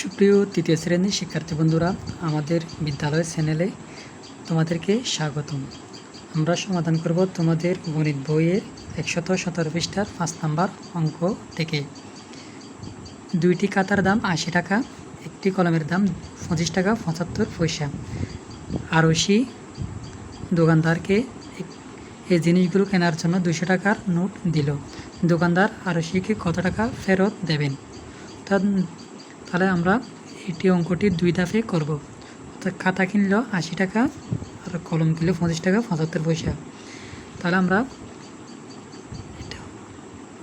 সুপ্রিয় তৃতীয় শ্রেণির শিক্ষার্থী বন্ধুরা, আমাদের বিদ্যালয় চ্যানেলে তোমাদেরকে স্বাগতম। আমরা সমাধান করব তোমাদের গণিত বইয়ের একশত সতেরো পৃষ্ঠার পাঁচ নাম্বার অঙ্ক থেকে। দুইটি কাতার দাম আশি টাকা, একটি কলমের দাম পঁচিশ টাকা পঁচাত্তর পয়সা। আরশি দোকানদারকে এই জিনিসগুলো কেনার জন্য দুশো টাকার নোট দিল। দোকানদার আরশিকে কত টাকা ফেরত দেবেন? অর্থাৎ তাহলে আমরা এটি অঙ্কটি দুই ধাপে করব। অর্থাৎ খাতা কিনলো আশি টাকা, আর কলম কিনলো পঁচিশ টাকা, পঁচাত্তর পয়সা। তাহলে আমরা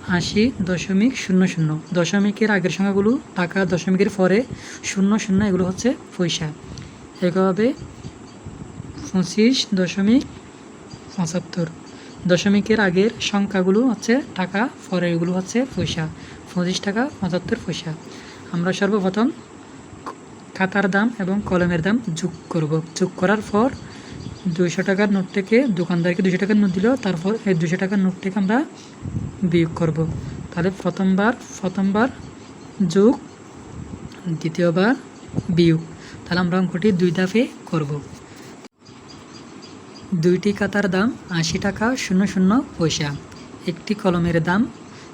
আশি দশমিক শূন্য শূন্য। দশমিকের আগের সংখ্যাগুলো টাকা দশমিকের পরে শূন্য শূন্য, এগুলো হচ্ছে পয়সা। একইভাবে পঁচিশ দশমিক পঁচাত্তর। দশমিকের আগের সংখ্যাগুলো হচ্ছে টাকা, পরে এগুলো হচ্ছে পয়সা। পঁচিশ টাকা, পঁচাত্তর পয়সা। আমরা সর্বপ্রথম খাতার দাম এবং কলমের দাম যোগ করব। যোগ করার পর দুশো টাকার নোট থেকে দোকানদারকে দুশো টাকার নোট দিল, তারপর এই দুশো টাকার নোট থেকে আমরা বিয়োগ করব। তাহলে প্রথমবার প্রথমবার যোগ, দ্বিতীয়বার বিয়োগ। তাহলে আমরা অঙ্কটি দুই দাফে করব। দুইটি খাতার দাম আশি টাকা, শূন্য শূন্য পয়সা। একটি কলমের দাম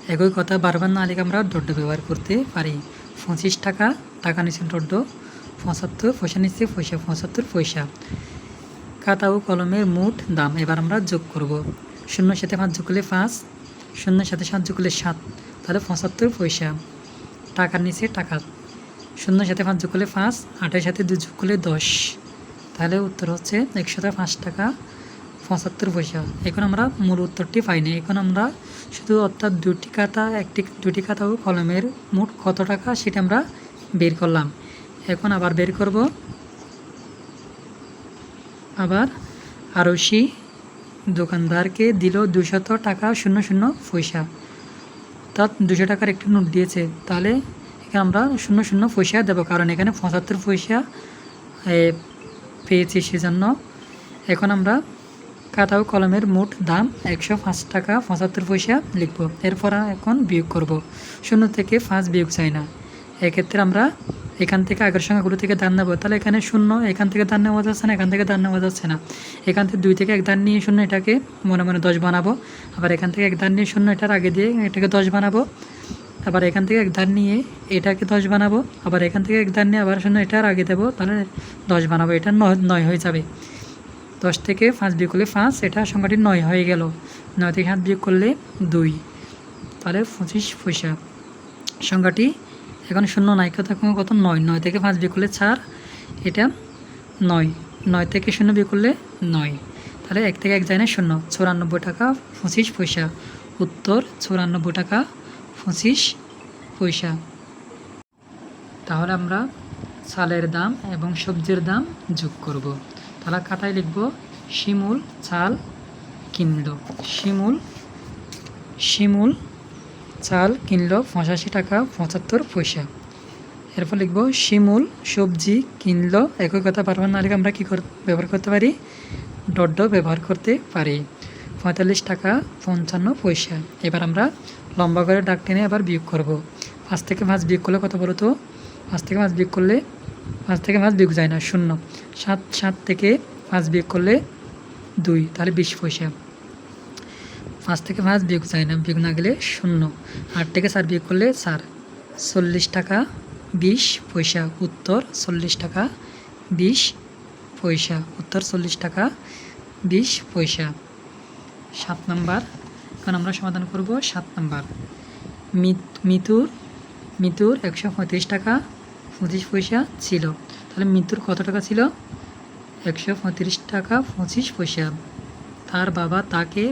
একই কথা বারবার না লিখে আমরা ডড্ড ব্যবহার করতে পারি। পঁচিশ টাকা টাকা নিচ্ছে ডড্ড পঁচাত্তর, পয়সা নিচ্ছে পয়সা, পঁচাত্তর, পয়সা। খাতা ও কলমের মোট দাম, এবার আমরা যোগ করব। শূন্য সাথে পাঁচ যোগ করলে পাঁচ শূন্যের সাথে সাত যোগ করলে সাত, তাহলে পঁচাত্তর পয়সা। টাকার নিচে টাকা শূন্যের সাথে পাঁচ যোগ করলে পাঁচ, আটের সাথে দুই যোগ করলে দশ। তাহলে উত্তর হচ্ছে একশোতে পাঁচ টাকা পঁচাত্তর পয়সা। এখন আমরা মূল উত্তরটি পাইনি। এখন আমরা শুধু অর্থাৎ দুটি খাতা, একটি দুটি খাতা ও কলমের মোট কত টাকা সেটা আমরা বের করলাম। এখন আবার বের করব। আবার আরশি দোকানদারকে দিল দুশত টাকা শূন্য শূন্য পয়সা। অর্থাৎ দুশো টাকার একটি নোট দিয়েছে। তাহলে এখানে আমরা শূন্য শূন্য পয়সা দেবো, কারণ এখানে পঁচাত্তর পয়সা পেয়েছি সেজন্য। এখন আমরা খাতা ও কলমের মোট দাম একশো পাঁচ টাকা পঁচাত্তর পয়সা লিখব। এরপর এখন বিয়োগ করব। শূন্য থেকে পাঁচ বিয়োগ চাই না। এক্ষেত্রে আমরা এখান থেকে আগের সংখ্যাগুলো থেকে দান নেব। তাহলে এখানে শূন্য, এখান থেকে দান নেওয়া যাচ্ছে না, এখান থেকে দান নেওয়া যাচ্ছে না। এখান থেকে দুই থেকে এক দান নিয়ে শূন্য এটাকে মনে মনে দশ বানাবো। আবার এখান থেকে এক দান নিয়ে শূন্য এটার আগে দিয়ে এটাকে দশ বানাবো। আবার এখান থেকে এক ধার নিয়ে এটাকে দশ বানাবো। আবার এখান থেকে এক ধার নিয়ে আবার শূন্য এটার আগে দেবো। তাহলে দশ বানাবো। এটা নয় নয় হয়ে যাবে। দশ থেকে পাঁচ বিয়োগ করলে পাঁচ, এটা সংখ্যাটি নয় হয়ে গেল। নয় থেকে সাত বিয়োগ করলে দুই। তাহলে পঁচিশ পয়সা। সংখ্যাটি এখন শূন্য, নাই কত কত নয়। নয় থেকে পাঁচ বিয়োগ করলে চার, এটা নয়। নয় থেকে শূন্য বিয়োগ করলে নয়। তাহলে এক থেকে এক যায় না, শূন্য। চুরানব্বই টাকা পঁচিশ পয়সা। উত্তর, চুরানব্বই টাকা পঁচিশ পয়সা। তাহলে আমরা চালের দাম এবং সবজির দাম যোগ করব। তাহলে খাতায় লিখব শিমুল, চাল কিনল শিমুল শিমুল, চাল কিনল পঁচাশি টাকা, পঁচাত্তর পয়সা। এরপর লিখব শিমুল, সবজি কিনল একই কথা বারবার না আমরা কী ব্যবহার করতে পারি? ডড্ড ব্যবহার করতে পারি। পঁয়তাল্লিশ টাকা, পঞ্চান্ন পয়সা। এবার আমরা লম্বা করে ডাক টেনে আবার বিয়োগ করব। পাঁচ থেকে পাঁচ বিয়োগ করলে কত বলো তো পাঁচ থেকে পাঁচ বিয়োগ করলে পাঁচ থেকে পাঁচ বিয়োগ যায় না, শূন্য। সাত সাত থেকে পাঁচ বিয়োগ করলে দুই, তাহলে বিশ পয়সা। পাঁচ থেকে পাঁচ বিয়োগ যায় না, বিয়োগ না গেলে শূন্য। আট থেকে চার বিয়োগ করলে চার। চল্লিশ টাকা বিশ পয়সা, উত্তর চল্লিশ টাকা বিশ পয়সা, উত্তর চল্লিশ টাকা বিশ পয়সা। সাত নাম্বার, এখন আমরা সমাধান করব সাত নাম্বার। মিত- মিতুর মিতুর একশো পঁয়ত্রিশ টাকা পঁচিশ পয়সা ছিল। তাহলে মৃত্যুর কত টাকা ছিল? একশো পঁয়ত্রিশ টাকা পঁচিশ পয়সা। তার বাবা তাকে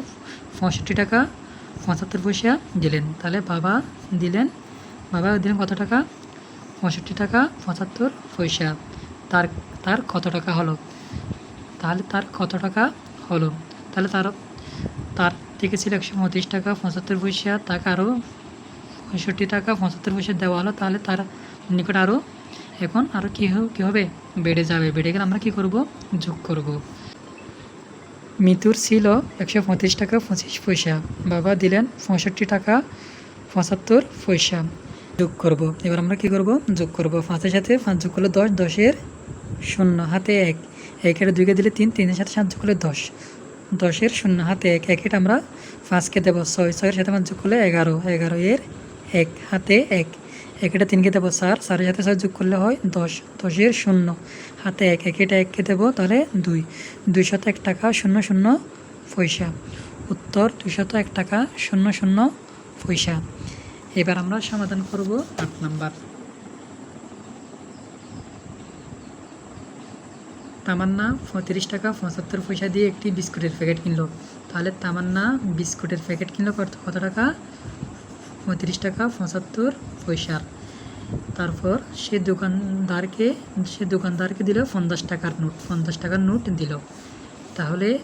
পঁয়ষট্টি টাকা পঁচাত্তর পয়সা দিলেন। তাহলে বাবা দিলেন বাবা দিলেন কত টাকা? পঁয়ষট্টি টাকা পঁচাত্তর পয়সা। তার তার কত টাকা হলো? তাহলে তার কত টাকা হলো? তাহলে তার তার থেকে ছিল একশো পঁয়ত্রিশ টাকা পঁচাত্তর পয়সা। তাকে আরও পঁয়ষট্টি টাকা পঁচাত্তর পয়সা দেওয়া হলো। তাহলে তার নিকট আরও এখন আরও কী কী হবে? বেড়ে যাবে। বেড়ে গেলে আমরা কী করব? যোগ করব। মিতুর ছিল একশো পঁয়ত্রিশ টাকা পঁচিশ পয়সা। বাবা দিলেন পঁয়ষট্টি টাকা পঁচাত্তর পয়সা। যোগ করব। এবার আমরা কি করব? যোগ করব। পাঁচের সাথে পাঁচ যোগ করলে দশ, দশের শূন্য, হাতে এক। একের দুইকে দিলে তিন, তিনের সাথে সাত যোগ করলে দশ। দশের শূন্য, হাতে এক। একেট আমরা পাঁচকে দেবো ছয়। ছয়ের সাথে পাঁচ যোগ করলে এগারো। এগারো এর এক, হাতে এক। একেটা তিনকে দেবো চার চারের সাথে ছয় যোগ করলে হয় দশ। দশের শূন্য। হাতে এক একেটা এককে দেবো তাহলে দুই। দুইশত এক টাকা, শূন্য শূন্য পয়সা। উত্তর, দুইশত এক টাকা, শূন্য শূন্য পয়সা। এবার আমরা সমাধান করব আট নাম্বার। তামান্না পঁয়ত্রিশ টাকা, পঁচাত্তর পয়সা দিয়ে একটি বিস্কুটের প্যাকেট কিনলো। তাহলে তামান্না বিস্কুটের প্যাকেট কিনলো কত টাকা? পঁয়ত্রিশ টাকা, পঁচাত্তর পয়সার। তারপর সে দোকানদারকে সে দোকানদারকে দিল পঞ্চাশ টাকার নোট, পঞ্চাশ টাকার নোট দিল। তাহলে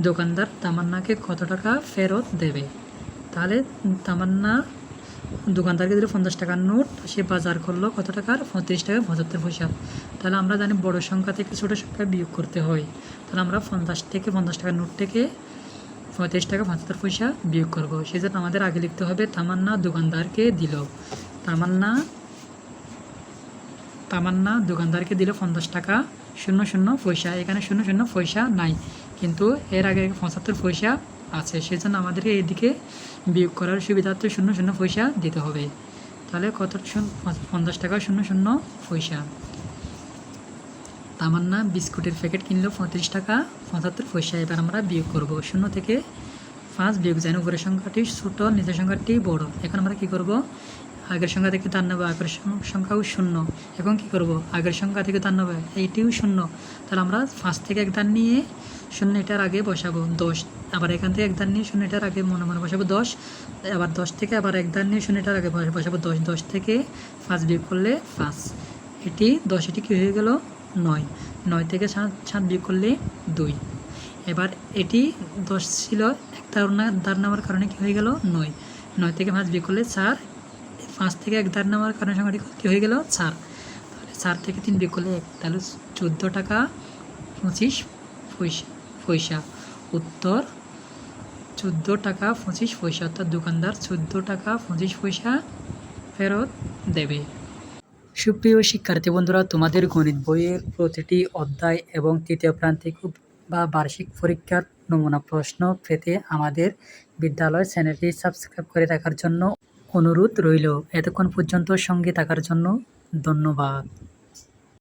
দোকানদার তামান্নাকে কত টাকা ফেরত দেবে? তাহলে তামান্না দোকানদারকে দিল পঞ্চাশ টাকার নোট, সে বাজার করল কত টাকার? পঁয়ত্রিশ টাকা, পঁচাত্তর পয়সা। তাহলে আমরা জানি বড় সংখ্যা থেকে ছোটো সংখ্যা বিয়োগ করতে হয়। তাহলে আমরা পঞ্চাশ থেকে পঞ্চাশ টাকার নোট থেকে পঁয়ত্রিশ টাকা পঁচাত্তর পয়সা বিয়োগ করব। সেজন্য আমাদের আগে লিখতে হবে, তামান্না দোকানদারকে দিল। তামান্না তামান্না দোকানদারকে দিল পঞ্চাশ টাকা, শূন্য শূন্য পয়সা। এখানে শূন্য শূন্য পয়সা নাই, কিন্তু এর আগে পঁচাত্তর পয়সা আছে। সেজন্য আমাদেরকে এদিকে বিয়োগ করার সুবিধার্থে শূন্য শূন্য পয়সা দিতে হবে। তাহলে কত শূন্য- পঞ্চাশ টাকা শূন্য শূন্য পয়সা। তামান্না বিস্কুটের প্যাকেট কিনলো পঁয়ত্রিশ টাকা, পঁচাত্তর পয়সা। এবার আমরা বিয়োগ করব। শূন্য থেকে পাঁচ বিয়োগ যায় উপরের সংখ্যাটি ছোটো, নিচের সংখ্যাটি বড়। এখন আমরা কি করব? আগের সংখ্যা থেকে তার নেব, আগের সংখ্যাও শূন্য। এখন কি করব? আগের সংখ্যা থেকে তার নেব, এইটিও শূন্য। তাহলে আমরা পাঁচ থেকে এক দান নিয়ে শূন্য এটার আগে বসাবো, দশ। আবার এখান থেকে এক দান নিয়ে শূন্য এটার আগে মনে মনে বসাবো, দশ। আবার দশ থেকে আবার এক দান নিয়ে শূন্য এটার আগে বসাবো, দশ। দশ থেকে পাঁচ বিয়োগ করলে পাঁচ। এটি দশ, এটি কী হয়ে গেল? নয়। নয় থেকে সাত সাত বিয়োগ করলে দুই। এবার এটি দশ ছিল এক না দার নেওয়ার কারণে কী হয়ে গেল? নয়। নয় থেকে পাঁচ বিয়োগ করলে চার। পাঁচ থেকে এক দার নেওয়ার কারণে সংখ্যাটি কী হয়ে গেল? চার। তাহলে চার থেকে তিন বিয়োগ করলে এক। তাহলে চোদ্দ টাকা পঁচিশ পয়সা পয়সা। উত্তর, চোদ্দ টাকা পঁচিশ পয়সা। অর্থাৎ দোকানদার চোদ্দ টাকা পঁচিশ পয়সা ফেরত দেবে। সুপ্রিয় শিক্ষার্থী বন্ধুরা, তোমাদের গণিত বইয়ের প্রতিটি অধ্যায় এবং তৃতীয় প্রান্তিক বা বার্ষিক পরীক্ষার নমুনা প্রশ্ন পেতে আমাদের বিদ্যালয় চ্যানেলটি সাবস্ক্রাইব করে রাখার জন্য অনুরোধ রইল। এতক্ষণ পর্যন্ত সঙ্গে থাকার জন্য ধন্যবাদ।